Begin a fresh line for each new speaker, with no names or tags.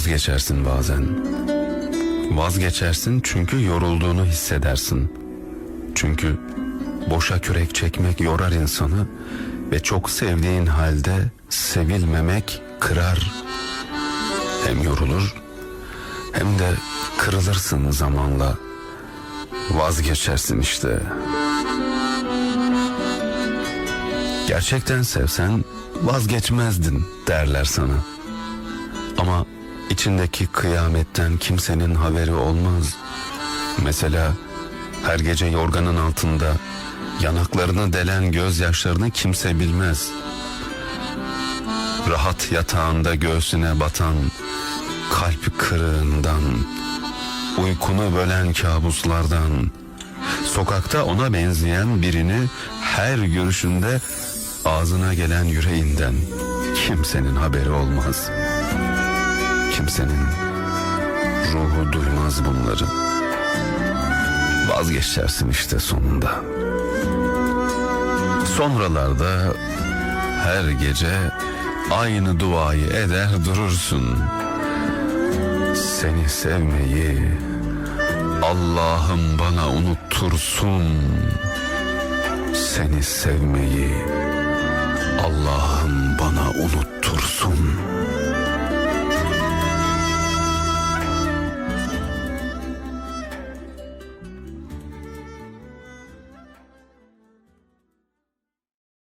Vazgeçersin bazen. Vazgeçersin çünkü yorulduğunu hissedersin. Çünkü boşa kürek çekmek yorar insanı ve çok sevdiğin halde sevilmemek kırar. Hem yorulur hem de kırılırsın zamanla. Vazgeçersin işte. Gerçekten sevsen vazgeçmezdin derler sana. Ama içindeki kıyametten kimsenin haberi olmaz. Mesela her gece yorganın altında yanaklarını delen gözyaşlarını kimse bilmez. Rahat yatağında göğsüne batan kalp kırığından, uykunu bölen kabuslardan, sokakta ona benzeyen birini her görüşünde ağzına gelen yüreğinden kimsenin haberi olmaz. Kimsenin ruhu duymaz bunları. Vazgeçersin işte sonunda. Sonralarda her gece aynı duayı eder durursun. Seni sevmeyi Allah'ım bana unuttursun. Seni sevmeyi Allah'ım bana unuttursun.